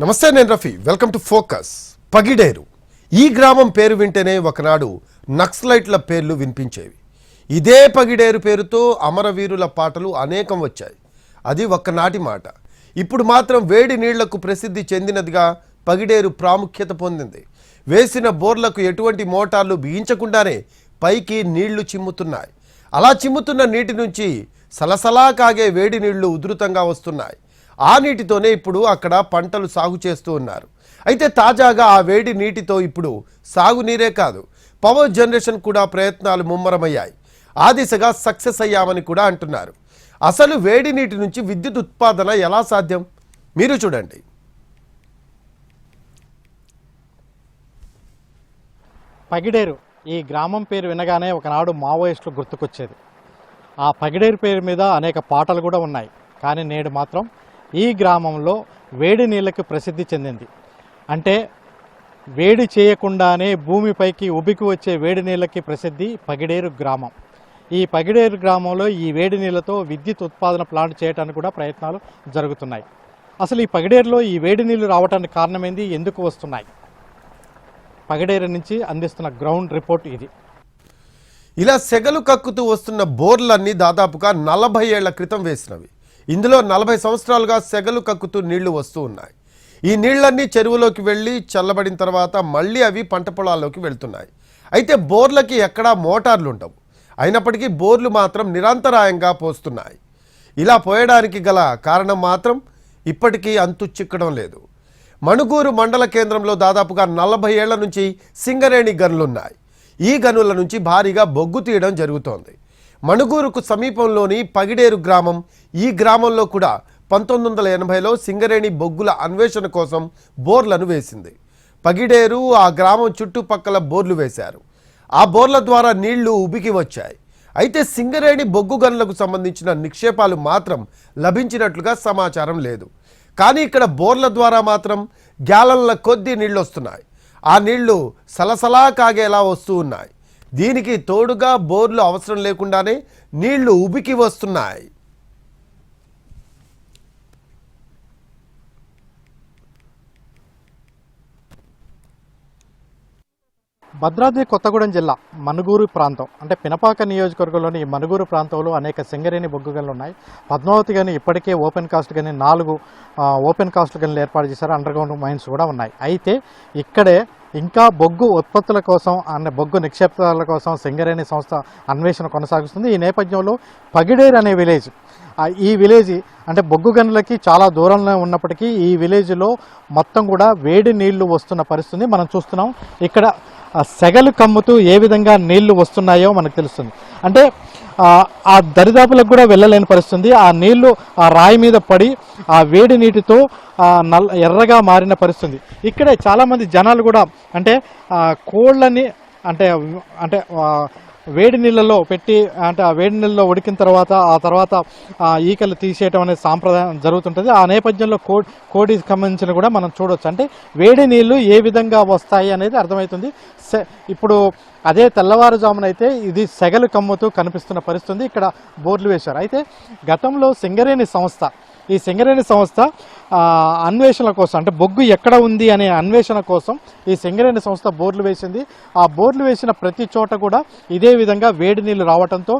నమస్తే నేను Rafi. Welcome to Focus. Pagideru. ఈ గ్రామం పేరు వింటేనే ఒకనాడు నక్సలైట్ల పేర్లు వినిపించేవి. ఇదే పగిడేరు పేరుతో అమరవీరుల పాటలు అనేకం వచ్చాయి. అది ఒక్కనాటి మాట. ఇప్పుడు మాత్రం వేడి నీళ్ళకు ప్రసిద్ధి చెందినదిగా పగిడేరు ప్రాముఖ్యత పొందింది. వేసిన బోర్లకు ఎటువంటి మోటార్లు బిగించకుండానే పైకి నీళ్ళు చిమ్ముతున్నాయి. అలా చిమ్ముతున్న నీటి నుంచి సలసలా కాగే వేడి నీళ్ళు ఉధృతంగా వస్తున్నాయి. ఆ నీటితోనే ఇప్పుడు అక్కడ పంటలు సాగు చేస్తూ ఉన్నారు. అయితే తాజాగా ఆ వేడి నీటితో ఇప్పుడు సాగునీరే కాదు పవర్ జనరేషన్ కూడా ప్రయత్నాలు ముమ్మరమయ్యాయి. ఆ దిశగా సక్సెస్ అయ్యామని కూడా అంటున్నారు. అసలు వేడి నీటి నుంచి విద్యుత్ ఉత్పాదన ఎలా సాధ్యం? మీరు చూడండి. పగిడేరు ఈ గ్రామం పేరు వినగానే ఒకనాడు మావోయిస్టులు గుర్తుకొచ్చేది. ఆ పగిడేరు పేరు మీద అనేక పాటలు కూడా ఉన్నాయి. కానీ నేడు మాత్రం ఈ గ్రామంలో వేడి నీళ్ళకి ప్రసిద్ధి చెందింది. అంటే వేడి చేయకుండానే భూమిపైకి ఉబికి వచ్చే వేడి నీళ్ళకి ప్రసిద్ధి పగిడేరు గ్రామం. ఈ పగిడేరు గ్రామంలో ఈ వేడి నీళ్ళతో విద్యుత్ ఉత్పాదన ప్లాంట్ చేయడానికి కూడా ప్రయత్నాలు జరుగుతున్నాయి. అసలు ఈ పగిడేరులో ఈ వేడి నీళ్ళు రావడానికి కారణమైంది ఎందుకు వస్తున్నాయి? పగడేరు నుంచి అందిస్తున్న గ్రౌండ్ రిపోర్ట్ ఇది. ఇలా సెగలు కక్కుతూ వస్తున్న బోర్లన్నీ దాదాపుగా నలభై ఏళ్ళ క్రితం వేసినవి. ఇందులో నలభై సంవత్సరాలుగా సెగలు కక్కుతూ నీళ్ళు వస్తూ ఉన్నాయి. ఈ నీళ్ళన్నీ చెరువులోకి వెళ్ళి చల్లబడిన తర్వాత మళ్ళీ అవి పంట పొలాల్లోకి వెళ్తున్నాయి. అయితే బోర్లకి ఎక్కడా మోటార్లు ఉండవు అయినప్పటికీ బోర్లు మాత్రం నిరంతరాయంగా పోస్తున్నాయి. ఇలా పోయడానికి గల కారణం మాత్రం ఇప్పటికీ అంతు చిక్కడం లేదు. మణుగూరు మండల కేంద్రంలో దాదాపుగా నలభై ఏళ్ళ నుంచి సింగరేణి గనులున్నాయి. ఈ గనుల నుంచి భారీగా బొగ్గు తీయడం జరుగుతోంది. మణుగూరుకు సమీపంలోని పగిడేరు గ్రామం. ఈ గ్రామంలో కూడా పంతొమ్మిది వందల ఎనభైలో సింగరేణి బొగ్గుల అన్వేషణ కోసం బోర్లను వేసింది. పగిడేరు ఆ గ్రామం చుట్టుపక్కల బోర్లు వేశారు. ఆ బోర్ల ద్వారా నీళ్ళు ఉబికి వచ్చాయి. అయితే సింగరేణి బొగ్గు గనులకు సంబంధించిన నిక్షేపాలు మాత్రం లభించినట్లుగా సమాచారం లేదు. కానీ ఇక్కడ బోర్ల ద్వారా మాత్రం గ్యాలన్ల కొద్దీ నీళ్ళు వస్తున్నాయి ఆ నీళ్ళు సలసలా కాగేలా వస్తూ ఉన్నాయి. దీనికి తోడుగా బోర్లు అవసరం లేకుండానే నీళ్ళు ఉబికి వస్తున్నాయి. భద్రాద్రి కొత్తగూడెం జిల్లా మనుగూరు ప్రాంతం అంటే పినపాక నియోజకవర్గంలోని ఈ మనుగూరు ప్రాంతంలో అనేక సింగరేణి బొగ్గు గనులు ఉన్నాయి. పద్మావతి గని ఇప్పటికే ఓపెన్ కాస్ట్ గని నాలుగు ఓపెన్ కాస్ట్ గనులు ఏర్పాటు చేశారు. అండర్ గ్రౌండ్ మైన్స్ కూడా ఉన్నాయి. అయితే ఇక్కడే ఇంకా బొగ్గు ఉత్పత్తుల కోసం అనే బొగ్గు నిక్షేపాల కోసం సింగరేణి సంస్థ అన్వేషణ కొనసాగుతుంది ఈ నేపథ్యంలో పగిడేర్ అనే విలేజ్ ఈ విలేజ్ అంటే బొగ్గు గనులకి చాలా దూరంలో ఉన్నప్పటికీ ఈ విలేజ్లో మొత్తం కూడా వేడి నీళ్ళు వస్తున్న పరిస్థితి మనం చూస్తున్నాం. ఇక్కడ సెగలు కమ్ముతూ ఏ విధంగా నీళ్ళు వస్తున్నాయో మనకు తెలుస్తుంది. అంటే ఆ, దరిదాపులకు కూడా వెళ్ళలేని పరిస్థితి ఆ నీళ్ళు ఆ రాయి మీద పడి ఆ వేడి నీటితో నల్ల ఎర్రగా మారిన పరిస్థితి ఇక్కడే చాలామంది జనాలు కూడా అంటే కోళ్ళని అంటే అంటే వేడి నీళ్ళలో పెట్టి అంటే ఆ వేడి నీళ్ళలో ఉడికిన తర్వాత ఆ తర్వాత ఆ ఈకలు తీసేయటం అనేది సాంప్రదాయం జరుగుతుంటుంది. ఆ నేపథ్యంలో కో కోడికి సంబంధించిన కూడా మనం చూడవచ్చు అంటే వేడి నీళ్ళు ఏ విధంగా వస్తాయి అనేది అర్థమవుతుంది. సె- ఇప్పుడు అదే తెల్లవారుజామున అయితే ఇది సెగలు కమ్ముతూ కనిపిస్తున్న పరిస్థితి ఇక్కడ బోర్లు వేశారు. అయితే గతంలో సింగరేణి సంస్థ ఈ సింగరేణి సంస్థ అన్వేషణ కోసం అంటే బొగ్గు ఎక్కడ ఉంది అనే అన్వేషణ కోసం ఈ సింగరేణి సంస్థ బోర్లు వేసింది. ఆ బోర్లు వేసిన ప్రతి చోట కూడా ఇదే విధంగా వేడి నీళ్ళు రావడంతో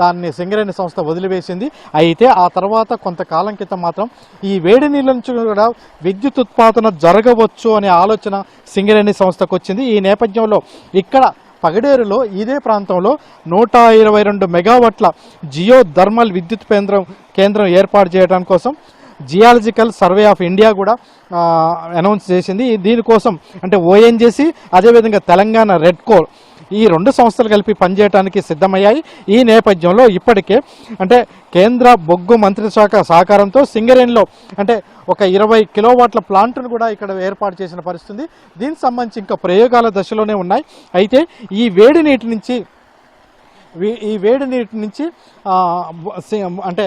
దాన్ని సింగరేణి సంస్థ వదిలివేసింది. అయితే ఆ తర్వాత కొంతకాలం క్రితం మాత్రం ఈ వేడి నీళ్ళ నుంచి కూడా విద్యుత్ ఉత్పాదన జరగవచ్చు అనే ఆలోచన సింగరేణి సంస్థకు వచ్చింది. ఈ నేపథ్యంలో ఇక్కడ పగడేరులో ఇదే ప్రాంతంలో నూట ఇరవై రెండు మెగావాట్ల జియో థర్మల్ విద్యుత్ కేంద్రం కేంద్రం ఏర్పాటు చేయడం కోసం జియాలజికల్ సర్వే ఆఫ్ ఇండియా కూడా అనౌన్స్ చేసింది. దీనికోసం అంటే ఓఎన్జేసి అదేవిధంగా తెలంగాణ రెడ్ కోల్ ఈ రెండు సంస్థలు కలిపి పనిచేయడానికి సిద్ధమయ్యాయి. ఈ నేపథ్యంలో ఇప్పటికే అంటే కేంద్ర బొగ్గు మంత్రిత్వ శాఖ సహకారంతో సింగరేణిలో అంటే ఒక ఇరవై కిలోవాట్ల ప్లాంట్ను కూడా ఇక్కడ ఏర్పాటు చేసిన పరిస్థితి దీనికి సంబంధించి ఇంకా ప్రయోగాల దశలోనే ఉన్నాయి. అయితే ఈ వేడి నీటి నుంచి ఈ వేడి నీటి నుంచి అంటే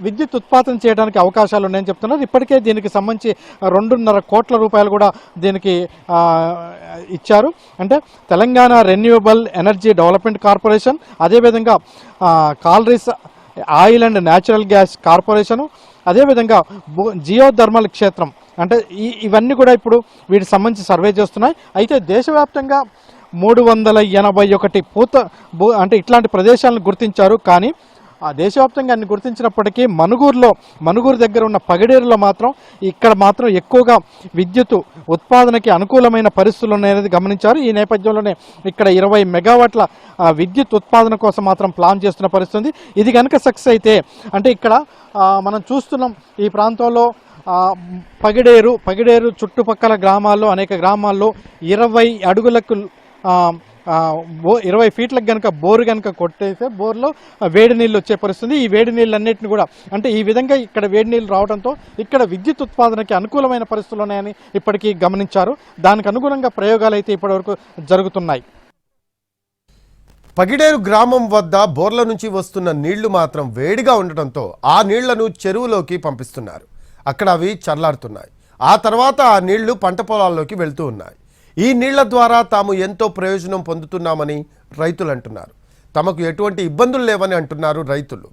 విద్యుత్ ఉత్పాదన చేయడానికి అవకాశాలు ఉన్నాయని చెప్తున్నారు. ఇప్పటికే దీనికి సంబంధించి రెండున్నర కోట్ల రూపాయలు కూడా దీనికి ఇచ్చారు. అంటే Telangana Renewable Energy Development Corporation అదేవిధంగా Collieries Oil and Natural Gas Corporation అదేవిధంగా భూ- జియో థర్మల్ క్షేత్రం. అంటే ఈ ఇవన్నీ కూడా ఇప్పుడు వీటికి సంబంధించి సర్వే చేస్తున్నాయి. అయితే దేశవ్యాప్తంగా మూడు వందల ఎనభై ఒకటి పూత భూ అంటే ఇట్లాంటి ప్రదేశాలను గుర్తించారు. కానీ ఆ దేశవ్యాప్తంగా అన్ని గుర్తించినప్పటికీ మనుగూరులో మనుగూరు దగ్గర ఉన్న పగిడేరులో మాత్రం ఇక్కడ మాత్రం ఎక్కువగా విద్యుత్ ఉత్పాదనకి అనుకూలమైన పరిస్థితులు ఉన్నాయనేది గమనించారు. ఈ నేపథ్యంలోనే ఇక్కడ ఇరవై మెగావాట్ల విద్యుత్ ఉత్పాదన కోసం మాత్రం ప్లాన్ చేస్తున్న పరిస్థితి ఉంది ఇది కనుక సక్సెస్ అయితే అంటే ఇక్కడ మనం చూస్తున్నాం ఈ ప్రాంతంలో పగిడేరు పగిడేరు చుట్టుపక్కల గ్రామాల్లో అనేక గ్రామాల్లో ఇరవై అడుగులకు బో ఇరవై ఫీట్లకు కనుక బోరు కనుక కొట్టేస్తే బోర్లో వేడి నీళ్ళు వచ్చే పరిస్థితి ఈ వేడి నీళ్ళు అన్నింటిని కూడా అంటే ఈ విధంగా ఇక్కడ వేడి నీళ్ళు రావడంతో ఇక్కడ విద్యుత్ ఉత్పాదనకి అనుకూలమైన పరిస్థితులు ఉన్నాయని ఇప్పటికీ గమనించారు. దానికి అనుగుణంగా ప్రయోగాలు అయితే ఇప్పటివరకు జరుగుతున్నాయి. పగిడేరు గ్రామం వద్ద బోర్ల నుంచి వస్తున్న నీళ్ళు మాత్రం వేడిగా ఉండటంతో ఆ నీళ్ళను చెరువులోకి పంపిస్తున్నారు. అక్కడ అవి చల్లారుతున్నాయి. ఆ తర్వాత ఆ నీళ్ళు పంట పొలాల్లోకి వెళ్తూ ఉన్నాయి. ఈ నీళ్ళ ద్వారా తాము ఎంతో ప్రయోజనం పొందుతున్నామని రైతులు అంటున్నారు. తమకు ఎటువంటి ఇబ్బందులు లేవని అంటున్నారు రైతులు.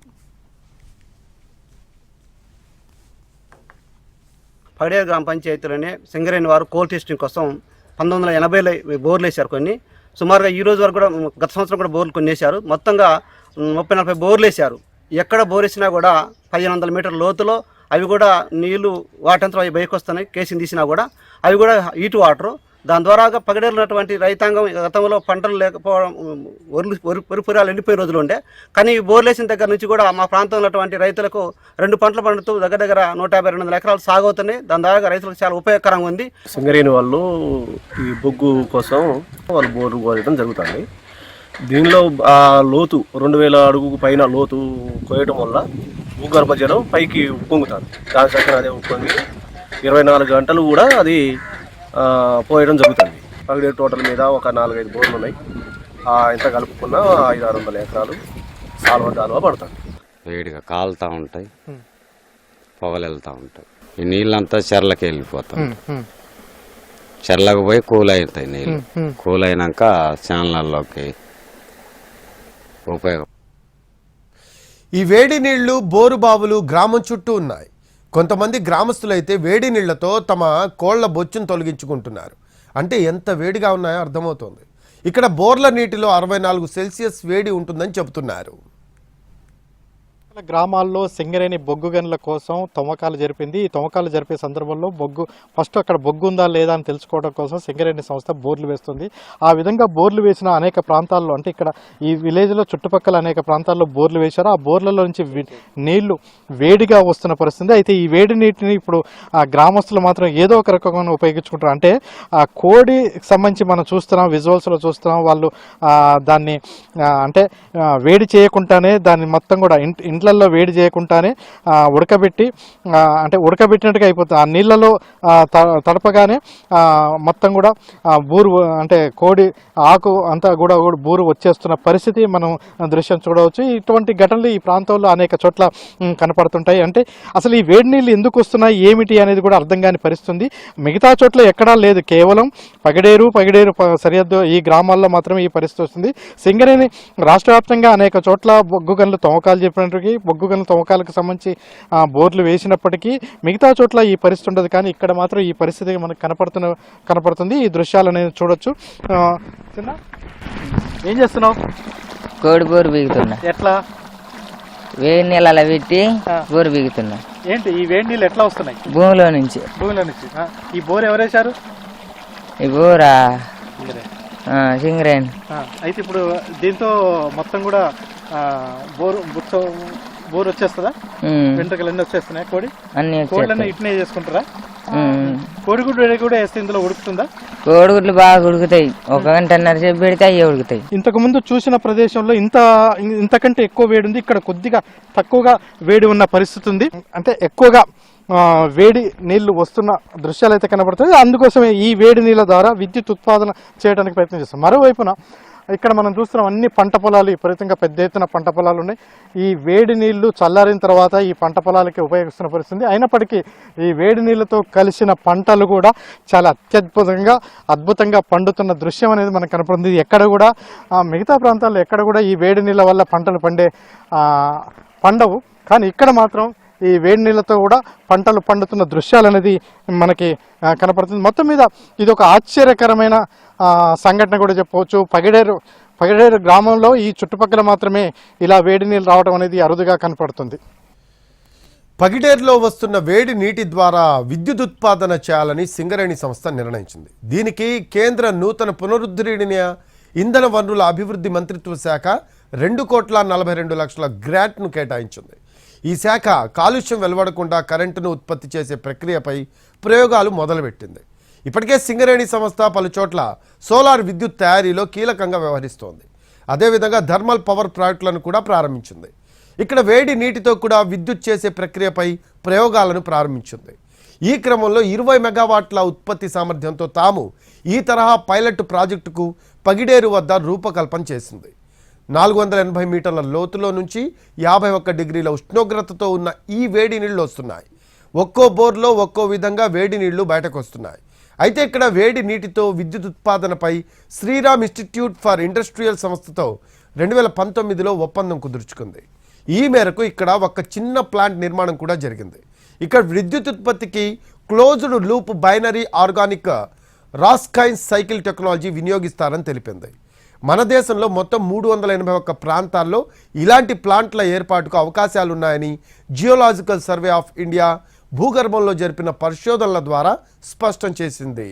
పగడేరు గ్రామ పంచాయతీలోనే సింగరేణి వారు కోల్ టెస్టింగ్ కోసం పంతొమ్మిది వందల ఎనభైలో బోర్లు వేశారు కొన్ని. సుమారుగా ఈ రోజు వరకు కూడా గత సంవత్సరం కూడా బోర్లు కొన్ని వేశారు. మొత్తంగా ముప్పై నలభై బోర్లు వేశారు. ఎక్కడ బోర్ వేసినా కూడా పదిహేను వందల మీటర్ల లోతులో అవి కూడా నీళ్ళు వాటంతా అవి బయటకు వస్తున్నాయి కేసుని తీసినా కూడా. అవి కూడా హీట్ వాటరు. దాని ద్వారా పగడేరున్నటువంటి రైతాంగం గతంలో పంటలు లేకపోవడం వరి వరి ఎండిపోయిన రోజులు ఉండే. కానీ ఈ బోర్లు వేసిన దగ్గర నుంచి కూడా మా ప్రాంతంలో ఉన్నటువంటి రైతులకు రెండు పంటలు పండుతూ దగ్గర దగ్గర నూట యాభై రెండు వందల ఎకరాలు సాగు అవుతున్నాయి దాని ద్వారా రైతులకు చాలా ఉపయోగకరంగా ఉంది. సింగరేణి వాళ్ళు ఈ బొగ్గు కోసం వాళ్ళు బోర్లు కోయడం జరుగుతుంది. దీనిలో ఆ లోతు రెండు వేల అడుగు పైన లోతు కోయడం వల్ల భూగర్భ జలం పైకి ఉప్పొంగుతుంది దాని చక్కన అదే ఉప్పొంగి ఇరవై నాలుగు గంటలు కూడా అది పోయడం జరుగుతుంది. పగిడే టోటల్ మీద ఒక నాలుగైదు బోర్లు ఉన్నాయి. ఆ, ఇంత కలుపుకున్న ఐదు ఆరు వందల ఎకరాలు సాల్వ దాల్వ పడుతుంది వేడిగా కాలుతూ ఉంటాయి. పొగలు వెళ్తూ ఉంటాయి. ఈ నీళ్ళంతా చెర్లకి వెళ్ళిపోతాయి. చెర్లకు పోయి కూల్ అవుతాయి నీళ్ళు కూల్ అయినాక ఛానళ్ళలోకి ఉపయోగం. ఈ వేడి నీళ్ళు బోరు బావులు గ్రామం చుట్టూ ఉన్నాయి. కొంతమంది గ్రామస్తులైతే వేడి నీళ్ళతో తమ కోళ్ళ బొచ్చును తొలగించుకుంటున్నారు. అంటే ఎంత వేడిగా ఉన్నాయో అర్థమవుతోంది. ఇక్కడ బోర్ల నీటిలో అరవై నాలుగు సెల్సియస్ వేడి ఉంటుందని చెబుతున్నారు. గ్రామాల్లో సింగరేణి బొగ్గు గనుల కోసం తవ్వకాలు జరిపింది. ఈ తవ్వకాలు జరిపే సందర్భంలో బొగ్గు ఫస్ట్ అక్కడ బొగ్గు ఉందా లేదా అని తెలుసుకోవడం కోసం సింగరేణి సంస్థ బోర్లు వేస్తుంది. ఆ విధంగా బోర్లు వేసిన అనేక ప్రాంతాల్లో అంటే ఇక్కడ ఈ విలేజ్లో చుట్టుపక్కల అనేక ప్రాంతాల్లో బోర్లు వేశారు. ఆ బోర్లలో నుంచి నీళ్ళు వేడిగా వస్తున్న పరిస్థితి. అయితే ఈ వేడి నీటిని ఇప్పుడు ఆ గ్రామస్తులు మాత్రం ఏదో ఒక రకంగా ఉపయోగించుకుంటారు. అంటే ఆ కోడి సంబంధించి మనం చూస్తున్నాం విజువల్స్లో చూస్తున్నాం. వాళ్ళు దాన్ని అంటే వేడి చేయకుండానే దాన్ని మొత్తం కూడా ఇంట్ నీళ్ళల్లో వేడి చేయకుండానే ఉడకబెట్టి అంటే ఉడకబెట్టినట్టుగా అయిపోతుంది. ఆ నీళ్ళలో తడపగానే మొత్తం కూడా బూరు అంటే కోడి ఆకు అంతా కూడా బూరు వచ్చేస్తున్న పరిస్థితి మనం దృశ్యం చూడవచ్చు. ఇటువంటి ఘటనలు ఈ ప్రాంతంలో అనేక చోట్ల కనపడుతుంటాయి. అంటే అసలు ఈ వేడి నీళ్ళు ఎందుకు వస్తున్నాయి ఏమిటి అనేది కూడా అర్థం కాని పరిస్థితుంది. మిగతా చోట్ల ఎక్కడా లేదు. కేవలం పగిడేరు పగిడేరు సరిహద్దు ఈ గ్రామాల్లో మాత్రమే ఈ పరిస్థితి వస్తుంది. సింగరేణి రాష్ట్ర వ్యాప్తంగా అనేక చోట్ల బొగ్గు గనులు తవ్వకాలు చెప్పినప్పటికీ బొగ్గు గనుల తవ్వకాలకు సంబంధించి బోర్లు వేసినప్పటికీ మిగతా చోట్ల ఈ పరిస్థితి ఉండదు. కానీ ఇక్కడ మాత్రం ఈ పరిస్థితి మనకు కనపడుతున్న కనపడుతుంది. ఈ దృశ్యాలు అనేది చూడొచ్చు. చిన్న ఏం చేస్తున్నావు? కోడి బోరు బిగుతున్నా. ఎట్లా? వేడి నీళ్ళ పెట్టి ఆ. బోరు బిగుతున్నా. ఏంటి? ఈ వేడి నీళ్ళు ఎట్లా వస్తున్నాయి? భూమిలో నుంచి. భూమిలో నుంచి ఈ బోర్ ఎవరేశారు? ఈ బోరా? సింగరేణి. అయితే ఇప్పుడు దీంతో మొత్తం కూడా బోరు బుచ్చ బోర్ వచ్చేస్తుందా? వెంట్రుకలు అన్నీ వచ్చేస్తున్నాయి? కోడి? అన్ని వచ్చేస్తాయి. ఇట్నే చేసుకుంటారా? వేడి కూడా వేస్తే ఇందులో ఉడుకుతుందా? కోడిగుడ్లు బాగా ఉడుకుతాయి. ఒక గంటన్నర సేపు పెడితే అయ్యే ఉడుకుతాయి. ఇంతకు ముందు చూసిన ప్రదేశంలో ఇంత ఇంతకంటే ఎక్కువ వేడి ఉంది. ఇక్కడ కొద్దిగా తక్కువగా వేడి ఉన్న పరిస్థితి ఉంది. అంటే ఎక్కువగా వేడి నీళ్ళు వస్తున్న దృశ్యాలు అయితే కనబడుతుంది అందుకోసమే ఈ వేడి నీళ్ళ ద్వారా విద్యుత్ ఉత్పాదన చేయడానికి ప్రయత్నం చేస్తాం. మరోవైపున ఇక్కడ మనం చూస్తున్నాం అన్ని పంట పొలాలు విపరీతంగా పెద్ద ఎత్తున పంట పొలాలు ఉన్నాయి. ఈ వేడి నీళ్ళు చల్లారిన తర్వాత ఈ పంట పొలాలకి ఉపయోగిస్తున్న పరిస్థితి. అయినప్పటికీ ఈ వేడి నీళ్ళతో కలిసిన పంటలు కూడా చాలా అత్యద్భుతంగా అద్భుతంగా పండుతున్న దృశ్యం అనేది మనకు కనపడుతుంది. ఎక్కడ కూడా మిగతా ప్రాంతాల్లో ఎక్కడ కూడా ఈ వేడి నీళ్ళ వల్ల పంటలు పండే పండవు. కానీ ఇక్కడ మాత్రం ఈ వేడి నీళ్ళతో కూడా పంటలు పండుతున్న దృశ్యాలు అనేది మనకి కనపడుతుంది. మొత్తం మీద ఇది ఒక ఆశ్చర్యకరమైన సంఘటన కూడా చెప్పవచ్చు. పగిడేరు పగిడేరు గ్రామంలో ఈ చుట్టుపక్కల మాత్రమే ఇలా వేడి నీళ్ళు రావడం అనేది అరుదుగా కనపడుతుంది. పగిడేరులో వస్తున్న వేడి నీటి ద్వారా విద్యుత్ ఉత్పాదన చేయాలని సింగరేణి సంస్థ నిర్ణయించింది. దీనికి కేంద్ర నూతన పునరుద్ధరణ ఇంధన వనరుల అభివృద్ధి మంత్రిత్వ శాఖ రెండు కోట్ల నలభై రెండు లక్షల గ్రాంట్ను కేటాయించింది. ఈ శాఖ కాలుష్యం వెలువడకుండా కరెంటును ఉత్పత్తి చేసే ప్రక్రియపై ప్రయోగాలు మొదలుపెట్టింది. ఇప్పటికే సింగరేణి సంస్థ పలుచోట్ల సోలార్ విద్యుత్ తయారీలో కీలకంగా వ్యవహరిస్తోంది. అదేవిధంగా థర్మల్ పవర్ ప్రాజెక్టులను కూడా ప్రారంభించింది. ఇక్కడ వేడి నీటితో కూడా విద్యుత్ చేసే ప్రక్రియపై ప్రయోగాలను ప్రారంభించింది. ఈ క్రమంలో ఇరవై మెగావాట్ల ఉత్పత్తి సామర్థ్యంతో తాము ఈ తరహా పైలట్ ప్రాజెక్టుకు పగిడేరు వద్ద రూపకల్పన చేసింది. నాలుగు వందల ఎనభై మీటర్ల లోతులో నుంచి యాభై ఒక్క డిగ్రీల ఉష్ణోగ్రతతో ఉన్న ఈ వేడి నీళ్ళు వస్తున్నాయి. ఒక్కో బోర్లో ఒక్కో విధంగా వేడి నీళ్ళు బయటకు వస్తున్నాయి. అయితే ఇక్కడ వేడి నీటితో విద్యుత్ ఉత్పాదనపై శ్రీరామ్ ఇన్స్టిట్యూట్ ఫర్ ఇండస్ట్రియల్ సంస్థతో రెండు వేల పంతొమ్మిదిలో ఒప్పందం కుదుర్చుకుంది. ఈ మేరకు ఇక్కడ ఒక చిన్న ప్లాంట్ నిర్మాణం కూడా జరిగింది. ఇక్కడ విద్యుత్ ఉత్పత్తికి closed loop binary organic Rankine cycle technology వినియోగిస్తారని తెలిపింది. మన దేశంలో మొత్తం మూడు వందల ఎనభై ఒక్క ప్రాంతాల్లో ఇలాంటి ప్లాంట్ల ఏర్పాటుకు అవకాశాలున్నాయని జియోలాజికల్ సర్వే ఆఫ్ ఇండియా భూగర్భంలో జరిపిన పరిశోధనల ద్వారా స్పష్టం చేసింది.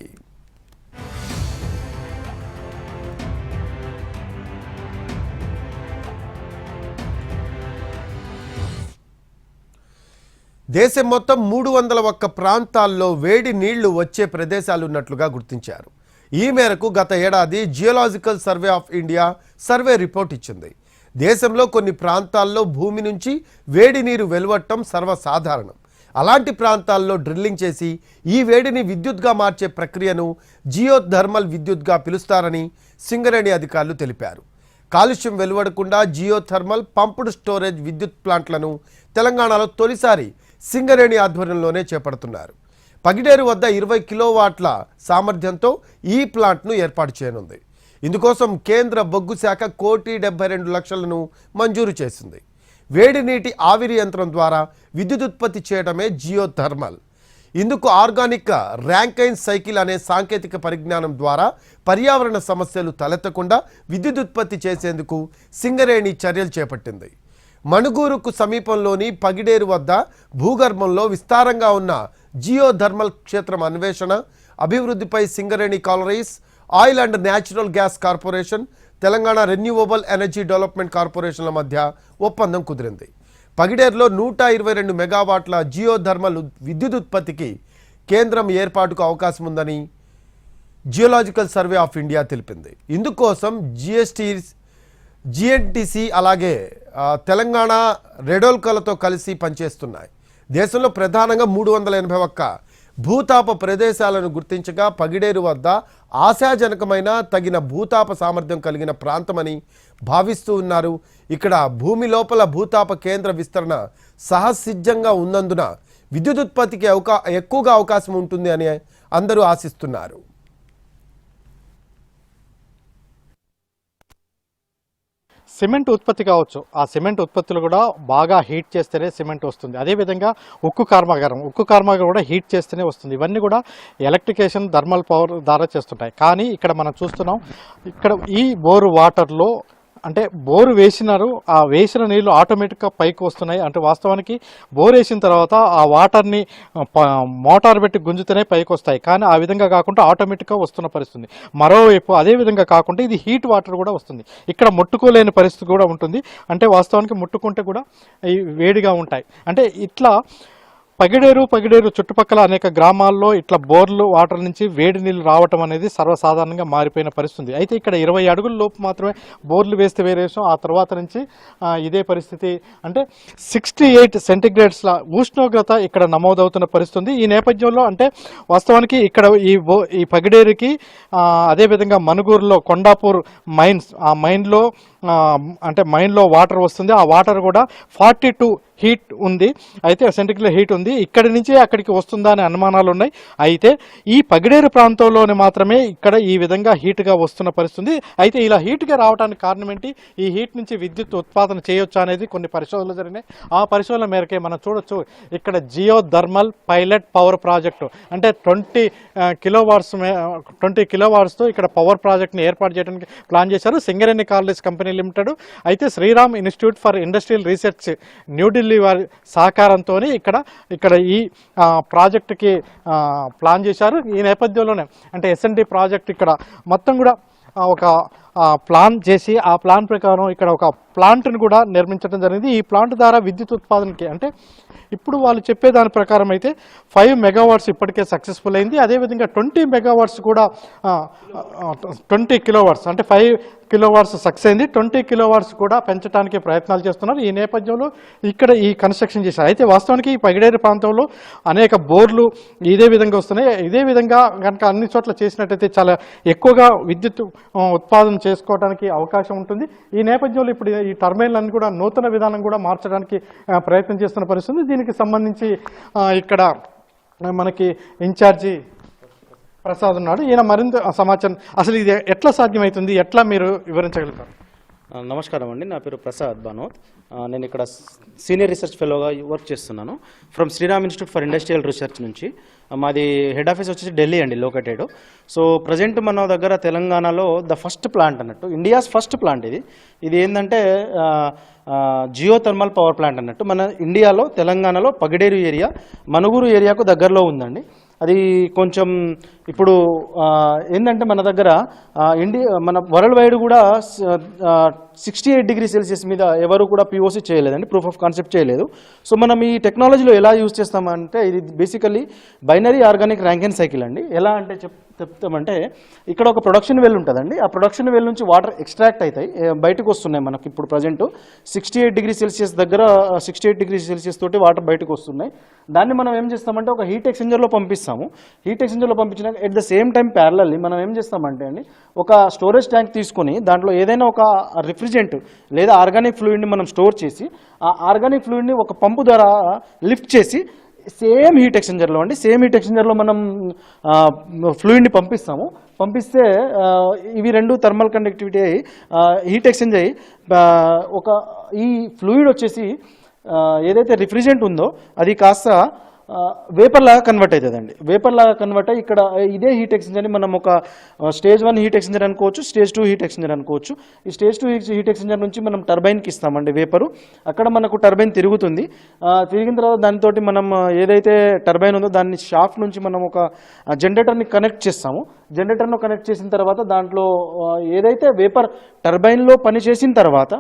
దేశం మొత్తం మూడు వందల ఒక్క ప్రాంతాల్లో వేడి నీళ్ళు వచ్చే ప్రదేశాలు ఉన్నట్లుగా గుర్తించారు. ఈ మేరకు గత ఏడాది Geological Survey of India survey report ఇచ్చింది. దేశంలో కొన్ని ప్రాంతాల్లో భూమి నుంచి వేడి నీరు వెలువట్టం సర్వసాధారణం. అలాంటి ప్రాంతాల్లో డ్రిల్లింగ్ చేసి ఈ వేడిని విద్యుత్గా మార్చే ప్రక్రియను జియోథర్మల్ విద్యుత్గా పిలుస్తారని సింగరేణి అధికారులు తెలిపారు. కాలుష్యం వెలువడకుండా జియోథర్మల్ పంప్డ్ స్టోరేజ్ విద్యుత్ ప్లాంట్లను తెలంగాణలో తొలిసారి సింగరేణి ఆధ్వర్యంలోనే చేపడుతున్నారు. పగిడేరు వద్ద ఇరవై కిలోవాట్ల సామర్థ్యంతో ఈ ప్లాంట్ను ఏర్పాటు చేయనుంది. ఇందుకోసం కేంద్ర బొగ్గు శాఖ కోటి డెబ్బై రెండు లక్షలను మంజూరు చేసింది. వేడి నీటి ఆవిరి యంత్రం ద్వారా విద్యుత్ ఉత్పత్తి చేయడమే జియోథర్మల్. ఇందుకు ఆర్గానిక్ ర్యాంకైన్ సైకిల్ అనే సాంకేతిక పరిజ్ఞానం ద్వారా పర్యావరణ సమస్యలు తలెత్తకుండా విద్యుత్ ఉత్పత్తి చేసేందుకు సింగరేణి చర్యలు చేపట్టింది. మణుగూరుకు సమీపంలోని పగిడేరు వద్ద భూగర్భంలో విస్తారంగా ఉన్న జియోథర్మల్ క్షేత్రం అన్వేషణ అభివృద్ధిపై Singareni Collieries Oil and Natural Gas Corporation Telangana Renewable Energy Development కార్పొరేషన్ల మధ్య ఒప్పందం కుదిరింది. పగిడేరులో నూట ఇరవై రెండు మెగావాట్ల జియోథర్మల్ విద్యుత్ ఉత్పత్తికి కేంద్రం ఏర్పాటుకు అవకాశం ఉందని జియోలాజికల్ సర్వే ఆఫ్ ఇండియా తెలిపింది. ఇందుకోసం జిఎస్టీ జిఎన్టీసీ అలాగే తెలంగాణ రెడోల్కలతో కలిసి పనిచేస్తున్నాయి. దేశంలో ప్రధానంగా మూడు వందల ఎనభై ఒక్క భూతాప ప్రదేశాలను గుర్తించగా పగిడేరు వద్ద ఆశాజనకమైన తగిన భూతాప సామర్థ్యం కలిగిన ప్రాంతమని భావిస్తూ ఉన్నారు. ఇక్కడ భూమి లోపల భూతాప కేంద్ర విస్తరణ సహసిద్ధంగా ఉన్నందున విద్యుత్ ఉత్పత్తికి అవకా ఎక్కువగా అవకాశం ఉంటుంది అని అందరూ ఆశిస్తున్నారు. సిమెంట్ ఉత్పత్తి కావచ్చు. ఆ సిమెంట్ ఉత్పత్తులు కూడా బాగా హీట్ చేస్తేనే సిమెంట్ వస్తుంది. అదేవిధంగా ఉక్కు కర్మాగారం. ఉక్కు కర్మాగారం కూడా హీట్ చేస్తేనే వస్తుంది. ఇవన్నీ కూడా ఎలక్ట్రికేషన్ థర్మల్ పవర్ ద్వారా చేస్తుంటాయి. కానీ ఇక్కడ మనం చూస్తున్నాం ఇక్కడ ఈ బోరు వాటర్లో అంటే బోరు వేసినారు ఆ వేసిన నీళ్ళు ఆటోమేటిక్గా పైకి వస్తున్నాయి. అంటే వాస్తవానికి బోర్ వేసిన తర్వాత ఆ వాటర్ని మోటార్ పెట్టి గుంజుతూనే పైకి వస్తాయి. కానీ ఆ విధంగా కాకుండా ఆటోమేటిక్గా వస్తున్న పరిస్థితి మరోవైపు అదే విధంగా కాకుండా ఇది హీట్ వాటర్ కూడా వస్తుంది. ఇక్కడ ముట్టుకోలేని పరిస్థితి కూడా ఉంటుంది. అంటే వాస్తవానికి ముట్టుకుంటే కూడా వేడిగా ఉంటాయి. అంటే ఇట్లా పగిడేరు పగిడేరు చుట్టుపక్కల అనేక గ్రామాల్లో ఇట్లా బోర్లు వాటర్ నుంచి వేడి నీళ్ళు రావటం అనేది సర్వసాధారణంగా మారిపోయిన పరిస్థితి అయితే ఇక్కడ ఇరవై అడుగుల లోపు మాత్రమే బోర్లు వేస్తే వేరే విషయం ఆ తర్వాత నుంచి ఇదే పరిస్థితి. అంటే సిక్స్టీ ఎయిట్ సెంటిగ్రేడ్స్ల ఉష్ణోగ్రత ఇక్కడ నమోదవుతున్న పరిస్థితి ఈ నేపథ్యంలో అంటే వాస్తవానికి ఇక్కడ ఈ బో ఈ పగిడేరుకి అదేవిధంగా మనుగూరులో కొండాపూర్ మైన్స్ ఆ మైన్లో అంటే మైన్లో వాటర్ వస్తుంది. ఆ వాటర్ కూడా ఫార్టీ టూ హీట్ ఉంది. అయితే సెంటిగ్రేడ్ హీట్ ఉంది. ఇక్కడి నుంచి అక్కడికి వస్తుందా అనే అనుమానాలు ఉన్నాయి అయితే ఈ పగిడేరు ప్రాంతంలోనే మాత్రమే ఇక్కడ ఈ విధంగా హీట్గా వస్తున్న పరిస్థితి అయితే ఇలా హీట్గా రావడానికి కారణం ఏంటి? ఈ హీట్ నుంచి విద్యుత్ ఉత్పాదన చేయొచ్చు అనేది కొన్ని పరిశోధనలు జరిగినాయి. ఆ పరిశోధనల మేరకే మనం చూడొచ్చు. ఇక్కడ geo thermal pilot power project అంటే ట్వంటీ కిలోవాట్స్ ట్వంటీ కిలోవాట్స్తో ఇక్కడ పవర్ ప్రాజెక్ట్ని ఏర్పాటు చేయడానికి ప్లాన్ చేశారు. Singareni collieries company limited. అయితే Shriram institute for industrial research New Delhi వారి సహకారంతో ఇక్కడ ఇక్కడ ఈ ప్రాజెక్టుకి ప్లాన్ చేశారు. ఈ నేపథ్యంలోనే అంటే ఎస్ఎన్డి ప్రాజెక్ట్ ఇక్కడ మొత్తం కూడా ఒక ప్లాన్ చేసి ఆ ప్లాన్ ప్రకారం ఇక్కడ ఒక ప్లాంట్ను కూడా నిర్మించడం జరిగింది. ఈ ప్లాంట్ ద్వారా విద్యుత్ ఉత్పాదనకి అంటే ఇప్పుడు వాళ్ళు చెప్పే దాని ప్రకారం అయితే ఫైవ్ మెగావాట్స్ ఇప్పటికే సక్సెస్ఫుల్ అయింది. అదేవిధంగా ట్వంటీ మెగావాట్స్ కూడా ట్వంటీ కిలోవాట్స్ అంటే ఫైవ్ కిలోవాట్స్ సక్సెస్ అయింది. ట్వంటీ కిలోవాట్స్ కూడా పెంచడానికి ప్రయత్నాలు చేస్తున్నారు. ఈ నేపథ్యంలో ఇక్కడ ఈ కన్స్ట్రక్షన్ చేశారు. అయితే వాస్తవానికి ఈ పగిడేరు ప్రాంతంలో అనేక బోర్లు ఇదే విధంగా వస్తున్నాయి. ఇదే విధంగా కనుక అన్ని చోట్ల చేసినట్టయితే చాలా ఎక్కువగా విద్యుత్ ఉత్పాదన చేసుకోవడానికి అవకాశం ఉంటుంది. ఈ నేపథ్యంలో ఇప్పుడు ఈ టర్బైన్లన్నీ కూడా నూతన విధానం కూడా మార్చడానికి ప్రయత్నం చేస్తున్న పరిస్థితి. దీనికి సంబంధించి ఇక్కడ మనకి ఇన్ఛార్జి ప్రసాద్ ఉన్నాడు. ఈయన మరింత సమాచారం అసలు ఇది ఎట్లా సాధ్యమవుతుంది ఎట్లా మీరు వివరించగలుగుతారు? నమస్కారం అండి. నా పేరు ప్రసాద్ బానోత్. నేను ఇక్కడ సీనియర్ రీసెర్చ్ ఫెలోగా వర్క్ చేస్తున్నాను. From Shriram Institute for Industrial Research నుంచి. మాది హెడ్ ఆఫీస్ వచ్చేసి ఢిల్లీ అండి లోకేటెడ్. సో ప్రజెంట్ మన దగ్గర తెలంగాణలో ద ఫస్ట్ ప్లాంట్ అన్నట్టు ఇండియాస్ ఫస్ట్ ప్లాంట్ ఇది. ఇది ఏంటంటే జియో థర్మల్ పవర్ ప్లాంట్ అన్నట్టు మన ఇండియాలో తెలంగాణలో పగిడేరు ఏరియా మనుగురు ఏరియాకు దగ్గరలో ఉందండి. అది కొంచెం ఇప్పుడు ఏంటంటే మన దగ్గర ఇండి ఇండియా మన వరల్డ్ వైడ్ కూడా సిక్స్టీ ఎయిట్ డిగ్రీ సెల్సియస్ మీద ఎవరు కూడా పిఓసి చేయలేదండి ప్రూఫ్ ఆఫ్ కాన్సెప్ట్ చేయలేదు. సో మనం ఈ టెక్నాలజీలో ఎలా యూజ్ చేస్తామంటే ఇది basically binary organic Rankine cycle అండి. ఎలా అంటే చెప్ చెప్తామంటే ఇక్కడ ఒక ప్రొడక్షన్ వెల్ ఉంటుందండి. ఆ ప్రొడక్షన్ వెల్ నుంచి వాటర్ ఎక్స్ట్రాక్ట్ అవుతాయి బయటకు వస్తున్నాయి మనకి ఇప్పుడు present sixty eight degree Celsius దగ్గర సిక్స్టీ ఎయిట్ డిగ్రీ సెల్సియస్ తోటి వాటర్ బయటకు వస్తున్నాయి. దాన్ని మనం ఏం చేస్తామంటే ఒక హీట్ ఎక్స్చేంజర్లో పంపిస్తాము. హీట్ ఎక్స్చేంజర్లో పంపించినాక at the same time parallelly మనం ఏం చేస్తామంటే అండి ఒక స్టోరేజ్ ట్యాంక్ తీసుకొని దాంట్లో ఏదైనా ఒక రిఫ్రిజెంట్ లేదా ఆర్గానిక్ ఫ్లూయిడ్ని మనం స్టోర్ చేసి ఆ ఆర్గానిక్ ఫ్లూయిడ్ని ఒక పంపు ద్వారా లిఫ్ట్ చేసి సేమ్ హీట్ ఎక్స్చేంజర్లో అండి సేమ్ హీట్ ఎక్స్చేంజర్లో మనం ఫ్లూయిడ్ని పంపిస్తాము. పంపిస్తే ఇవి రెండు థర్మల్ కండక్టివిటీ అయ్యి హీట్ ఎక్స్చేంజ్ అయ్యి ఒక ఈ ఫ్లూయిడ్ వచ్చేసి ఏదైతే రిఫ్రిజెంట్ ఉందో అది కాస్త వేపర్ లాగా కన్వర్ట్ అవుతుందండి. వేపర్ లాగా కన్వర్ట్ అయ్యి ఇక్కడ ఇదే హీట్ ఎక్స్చేంజర్ని మనం ఒక స్టేజ్ వన్ హీట్ ఎక్స్చేంజర్ అనుకోవచ్చు స్టేజ్ టూ హీట్ ఎక్స్చేంజర్ అనుకోవచ్చు. ఈ స్టేజ్ టూ హీట్ ఎక్స్చేంజర్ నుంచి మనం టర్బైన్కి ఇస్తామండి వేపరు. అక్కడ మనకు టర్బైన్ తిరుగుతుంది. తిరిగిన తర్వాత దానితోటి మనం ఏదైతే టర్బైన్ ఉందో దాన్ని షాఫ్ట్ నుంచి మనం ఒక జనరేటర్ని కనెక్ట్ చేస్తాము. జనరేటర్ను కనెక్ట్ చేసిన తర్వాత దాంట్లో ఏదైతే వేపర్ టర్బైన్లో పని చేసిన తర్వాత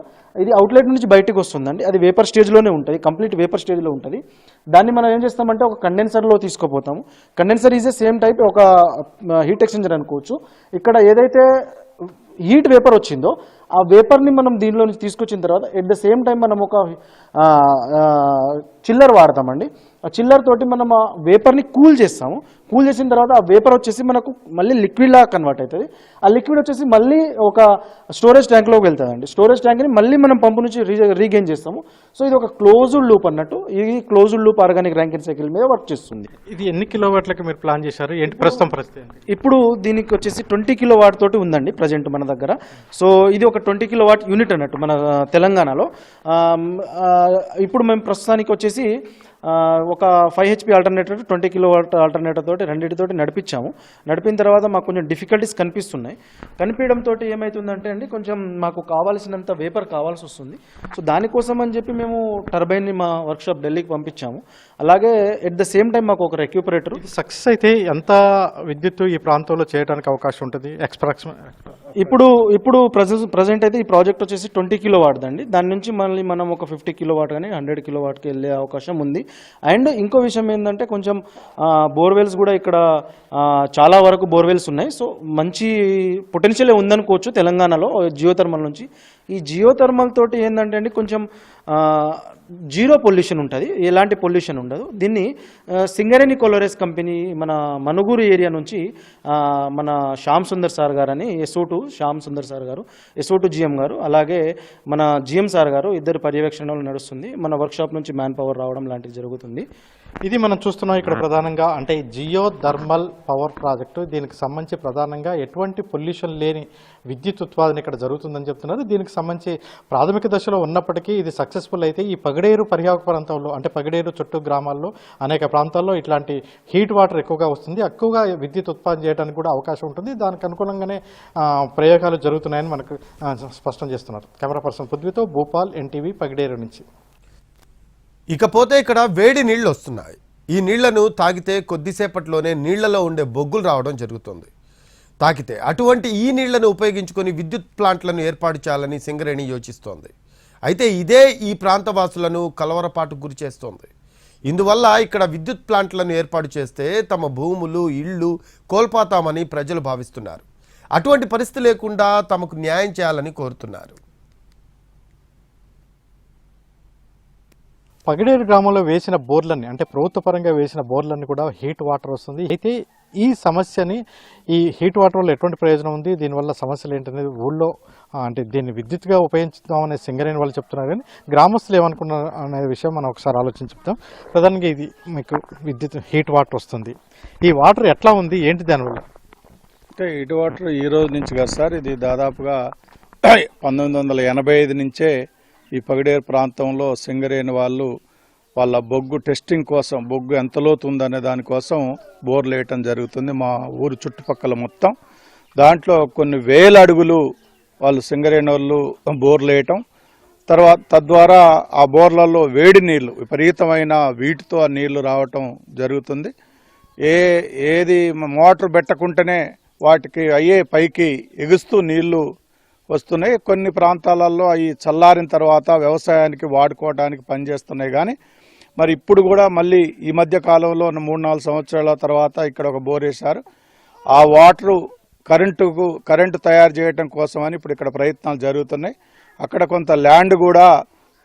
ఇది అవుట్లెట్ నుంచి బయటకు వస్తుందండి. అది వేపర్ స్టేజ్లోనే ఉంటుంది. కంప్లీట్ వేపర్ స్టేజ్లో ఉంటుంది. దాన్ని మనం ఏం చేస్తామంటే ఒక కండెన్సర్లో తీసుకుపోతాము. Condenser is a same type ఒక హీట్ ఎక్స్చేంజర్ అనుకోవచ్చు. ఇక్కడ ఏదైతే హీట్ వేపర్ వచ్చిందో ఆ వేపర్ని మనం దీనిలో నుంచి తీసుకొచ్చిన తర్వాత ఎట్ ద సేమ్ టైం మనం ఒక చిల్లర్ వాడతామండి. ఆ చిల్లర్ తోటి మనం ఆ వేపర్ని కూల్ చేస్తాము. కూల్ చేసిన తర్వాత ఆ వేపర్ వచ్చేసి మనకు మళ్ళీ లిక్విడ్ లాగా కన్వర్ట్ అవుతుంది ఆ లిక్విడ్ వచ్చేసి మళ్ళీ ఒక స్టోరేజ్ ట్యాంక్లోకి వెళ్తుందండి. స్టోరేజ్ ట్యాంక్ని మళ్ళీ మనం పంపు నుంచి రీ రీగెయిన్ చేస్తాము. సో ఇది ఒక క్లోజ్డ్ లూప్ అన్నట్టు ఇది closed loop organic Rankine cycle మీద వర్క్ చేస్తుంది. ఇది ఎన్ని కిలోవాట్లకి మీరు ప్లాన్ చేశారు? ఏంటి ప్రస్తుతం పరిస్థితి? ఇప్పుడు దీనికి వచ్చేసి ట్వంటీ కిలో వాట్ తోటి ఉందండి ప్రజెంట్ మన దగ్గర. సో ఇది ఒక ట్వంటీ కిలో వాట్ యూనిట్ అన్నట్టు మన తెలంగాణలో. ఇప్పుడు మేము ప్రస్తుతానికి వచ్చేసి ఆ, ఒక five HP alternator twenty kilo watt alternator తోటి రెండింటితోటి నడిపించాము. నడిపిన తర్వాత మాకు కొంచెం డిఫికల్టీస్ కనిపిస్తున్నాయి. కనిపించడంతో ఏమవుతుందంటే అండి కొంచెం మాకు కావాల్సినంత వేపర్ కావాల్సి వస్తుంది. సో దానికోసం అని చెప్పి మేము టర్బైన్ని మా వర్క్షాప్ ఢిల్లీకి పంపించాము. అలాగే ఎట్ ద సేమ్ టైం మాకు ఒక రెక్యూపరేటర్ సక్సెస్ అయితే ఎంత విద్యుత్ ఈ ప్రాంతంలో చేయడానికి అవకాశం ఉంటుంది? ఎక్స్ప్రాక్స్ ఇప్పుడు ఇప్పుడు ప్రజెంట్ ప్రజెంట్ అయితే ఈ ప్రాజెక్ట్ వచ్చేసి ట్వంటీ కిలో వాట్దండి దాని నుంచి మళ్ళీ మనం ఒక ఫిఫ్టీ కిలో వాట్ కానీ హండ్రెడ్ కిలో వాట్కి వెళ్ళే అవకాశం ఉంది. అండ్ ఇంకో విషయం ఏంటంటే కొంచెం బోర్వెల్స్ కూడా ఇక్కడ చాలా వరకు బోర్వెల్స్ ఉన్నాయి. సో మంచి పొటెన్షియల్ ఉందనుకోవచ్చు తెలంగాణలో జియో థర్మల్ నుంచి. ఈ జియో థర్మల్ తోటి ఏంటంటే అండి కొంచెం జీరో పొల్యూషన్ ఉంటుంది. ఎలాంటి పొల్యూషన్ ఉండదు. దీన్ని సింగరేణి కొలోరెస్ కంపెనీ మన మనుగూరు ఏరియా నుంచి మన శ్యామ్ సుందర్ సార్ గారు అని SO to Shyam Sundar sir గారు ఎస్ఓ టూ జిఎం గారు అలాగే మన జిఎం సార్ గారు ఇద్దరు పర్యవేక్షణలో నడుస్తుంది. మన వర్క్షాప్ నుంచి మ్యాన్ పవర్ రావడం లాంటిది జరుగుతుంది. ఇది మనం చూస్తున్నాం ఇక్కడ ప్రధానంగా అంటే జియో థర్మల్ పవర్ ప్రాజెక్టు. దీనికి సంబంధించి ప్రధానంగా ఎటువంటి పొల్యూషన్ లేని విద్యుత్ ఉత్పాదన ఇక్కడ జరుగుతుందని చెప్తున్నారు. దీనికి సంబంధించి ప్రాథమిక దశలో ఉన్నప్పటికీ ఇది సక్సెస్ఫుల్ అయితే ఈ పగడేరు పర్యావరణ ప్రాంతంలో అంటే పగడేరు చుట్టూ గ్రామాల్లో అనేక ప్రాంతాల్లో ఇట్లాంటి హీట్ వాటర్ ఎక్కువగా వస్తుంది. ఎక్కువగా విద్యుత్ ఉత్పాదన చేయడానికి కూడా అవకాశం ఉంటుంది. దానికి అనుకూలంగానే ప్రయోగాలు జరుగుతున్నాయని మనకు స్పష్టం చేస్తున్నారు. కెమెరా పర్సన్ పృథ్వీతో భూపాల్ ఎన్టీవీ పగడేరు నుంచి. ఇకపోతే ఇక్కడ వేడి నీళ్ళు వస్తున్నాయి. ఈ నీళ్ళను తాగితే కొద్దిసేపట్లోనే నీళ్ళలో ఉండే బొగ్గులు రావడం జరుగుతుంది. తాకితే అటువంటి ఈ నీళ్ళను ఉపయోగించుకొని విద్యుత్ ప్లాంట్లను ఏర్పాటు చేయాలని సింగరేణి యోచిస్తోంది. అయితే ఇదే ఈ ప్రాంతవాసులను కలవరపాటు గురి చేస్తోంది. ఇందువల్ల ఇక్కడ విద్యుత్ ప్లాంట్లను ఏర్పాటు చేస్తే తమ భూములు ఇళ్ళు కోల్పోతామని ప్రజలు భావిస్తున్నారు. అటువంటి పరిస్థితి లేకుండా తమకు న్యాయం చేయాలని కోరుతున్నారు. పగిడేరు గ్రామంలో వేసిన బోర్లన్నీ అంటే ప్రభుత్వ పరంగా వేసిన బోర్లన్నీ కూడా హీట్ వాటర్ వస్తుంది. అయితే ఈ సమస్యని ఈ హీట్ వాటర్ వల్ల ఎటువంటి ప్రయోజనం ఉంది? దీనివల్ల సమస్యలు ఏంటనేది ఊళ్ళో అంటే దీన్ని విద్యుత్గా ఉపయోగించుదామనే సింగరేణి వాళ్ళు చెప్తున్నారు కానీ గ్రామస్తులు ఏమనుకున్నారు అనే విషయం మనం ఒకసారి ఆలోచించి చెప్తాం. ప్రధానంగా ఇది మీకు విద్యుత్ హీట్ వాటర్ వస్తుంది. ఈ వాటర్ ఎట్లా ఉంది? ఏంటి దానివల్ల? అంటే హీట్ వాటర్ ఈ రోజు నుంచి కాదు సార్ ఇది దాదాపుగా పంతొమ్మిది వందల ఎనభై ఐదు నుంచే ఈ పగడేరు ప్రాంతంలో సింగరేణి వాళ్ళు వాళ్ళ బొగ్గు టెస్టింగ్ కోసం బొగ్గు ఎంత లోతుందనే దానికోసం బోర్లు వేయటం జరుగుతుంది మా ఊరు చుట్టుపక్కల మొత్తం. దాంట్లో కొన్ని వేల అడుగులు వాళ్ళు సింగరేణి వాళ్ళు బోర్లు వేయటం. తర్వాత తద్వారా ఆ బోర్లలో వేడి నీళ్ళు విపరీతమైన వీటితో ఆ నీళ్ళు రావటం జరుగుతుంది. ఏ ఏది మోటార్ పెట్టకుంటేనే వాటికి అయ్యే పైకి ఎగుస్తూ నీళ్ళు వస్తున్నాయి. కొన్ని ప్రాంతాలలో అవి చల్లారిన తర్వాత వ్యవసాయానికి వాడుకోవడానికి పనిచేస్తున్నాయి కానీ మరి ఇప్పుడు కూడా మళ్ళీ ఈ మధ్య కాలంలో మూడు నాలుగు సంవత్సరాల తర్వాత ఇక్కడ ఒక బోర్ వేశారు. ఆ వాటరు కరెంటుకు కరెంటు తయారు చేయడం కోసమని ఇప్పుడు ఇక్కడ ప్రయత్నాలు జరుగుతున్నాయి. అక్కడ కొంత ల్యాండ్ కూడా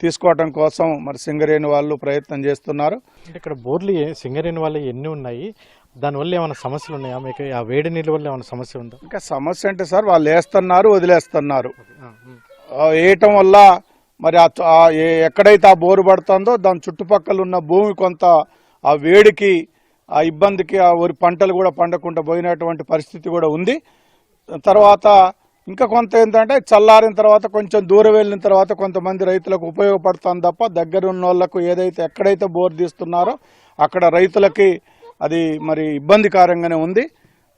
తీసుకోవటం కోసం మరి సింగరేణి వాళ్ళు ప్రయత్నం చేస్తున్నారు. ఇక్కడ బోర్లు సింగరేణి వల్ల ఎన్ని ఉన్నాయి? దానివల్ల ఏమైనా సమస్యలు ఉన్నాయా? మీకు ఆ వేడి నీళ్ళ వల్ల ఏమైనా సమస్య ఉందా? ఇంకా సమస్య అంటే సార్ వాళ్ళు వేస్తున్నారు వదిలేస్తున్నారు. వేయటం వల్ల మరి ఎక్కడైతే ఆ బోరు పడుతుందో దాని చుట్టుపక్కల ఉన్న భూమి కొంత ఆ వేడికి ఆ ఇబ్బందికి ఆ వరి పంటలు కూడా పండకుండా పోయినటువంటి పరిస్థితి కూడా ఉంది. తర్వాత ఇంకా కొంత ఏంటంటే చల్లారిన తర్వాత కొంచెం దూరం వెళ్ళిన తర్వాత కొంతమంది రైతులకు ఉపయోగపడుతుంది తప్ప దగ్గర ఉన్న వాళ్ళకు ఏదైతే ఎక్కడైతే బోర్ తీస్తున్నారో అక్కడ రైతులకి అది మరి ఇబ్బందికరంగానే ఉంది.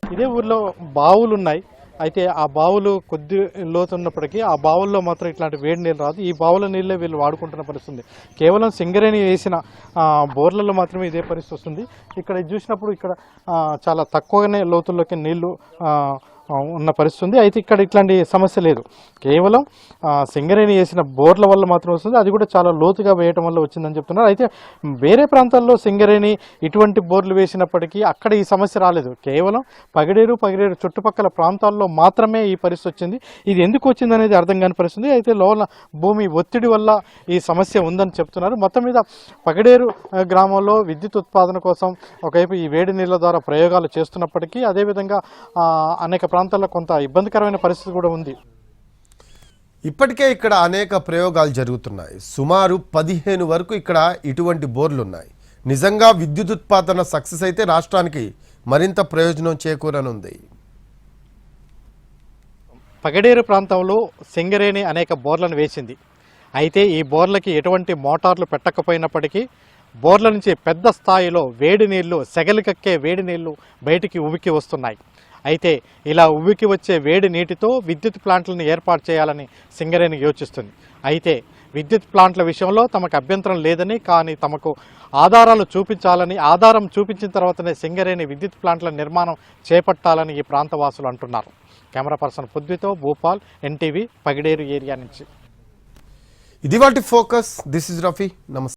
ఇదే ఊర్లో బావులు ఉన్నాయి అయితే ఆ బావులు కొద్ది లోతున్నప్పటికీ ఆ బావుల్లో మాత్రం ఇట్లాంటి వేడి నీళ్ళు రాదు. ఈ బావుల నీళ్ళే వీళ్ళు వాడుకుంటున్న పరిస్థితుంది. కేవలం సింగరేణి వేసిన బోర్లలో మాత్రమే ఇదే పరిస్థితి వస్తుంది. ఇక్కడ చూసినప్పుడు ఇక్కడ చాలా తక్కువగానే లోతుల్లోకి నీళ్ళు ఉన్న పరిస్థితి ఉంది అయితే ఇక్కడ ఇట్లాంటి సమస్య లేదు. కేవలం సింగరేణి వేసిన బోర్ల వల్ల మాత్రం వస్తుంది. అది కూడా చాలా లోతుగా వేయటం వల్ల వచ్చిందని చెప్తున్నారు. అయితే వేరే ప్రాంతాల్లో సింగరేణి ఇటువంటి బోర్లు వేసినప్పటికీ అక్కడ ఈ సమస్య రాలేదు. కేవలం పగిడేరు పగిడేరు చుట్టుపక్కల ప్రాంతాల్లో మాత్రమే ఈ పరిస్థితి వచ్చింది. ఇది ఎందుకు వచ్చింది అనేది అర్థం కాని పరిస్థితి అయితే లోన భూమి ఒత్తిడి వల్ల ఈ సమస్య ఉందని చెప్తున్నారు. మొత్తం మీద పగిడేరు గ్రామంలో విద్యుత్ ఉత్పాదన కోసం ఒకవైపు ఈ వేడి నీళ్ళ ద్వారా ప్రయోగాలు చేస్తున్నప్పటికీ అదేవిధంగా అనేక ప్రాంతాల్లో కొంత ఇబ్బందికరమైన పరిస్థితి కూడా ఉంది. ఇప్పటికే ఇక్కడ అనేక ప్రయోగాలు జరుగుతున్నాయి. సుమారు పదిహేను వరకు ఇక్కడ ఇటువంటి బోర్లు ఉన్నాయి నిజంగా విద్యుత్ ఉత్పాదన సక్సెస్ అయితే రాష్ట్రానికి మరింత ప్రయోజనం చేకూరనుంది. పగడేరు ప్రాంతంలో సింగరేణి అనేక బోర్లను వేసింది. అయితే ఈ బోర్లకి ఎటువంటి మోటార్లు పెట్టకపోయినప్పటికీ బోర్ల నుంచి పెద్ద స్థాయిలో వేడి నీళ్ళు సెగలికక్కే వేడి నీళ్ళు బయటికి ఉబికి వస్తున్నాయి. అయితే ఇలా ఉవ్వికి వచ్చే వేడి నీటితో విద్యుత్ ప్లాంట్లను ఏర్పాటు చేయాలని సింగరేణి యోచిస్తుంది. అయితే విద్యుత్ ప్లాంట్ల విషయంలో తమకు అభ్యంతరం లేదని కానీ తమకు ఆధారాలు చూపించాలని ఆధారం చూపించిన తర్వాతనే సింగరేణి విద్యుత్ ప్లాంట్ల నిర్మాణం చేపట్టాలని ఈ ప్రాంతవాసులు అంటున్నారు. కెమెరా పర్సన్ పృథ్వీతో భూపాల్ ఎన్టీవీ పగిడేరు ఏరియా నుంచి. ఇది వాటి ఫోకస్ దిస్ ఇస్ రఫీ. నమస్తే.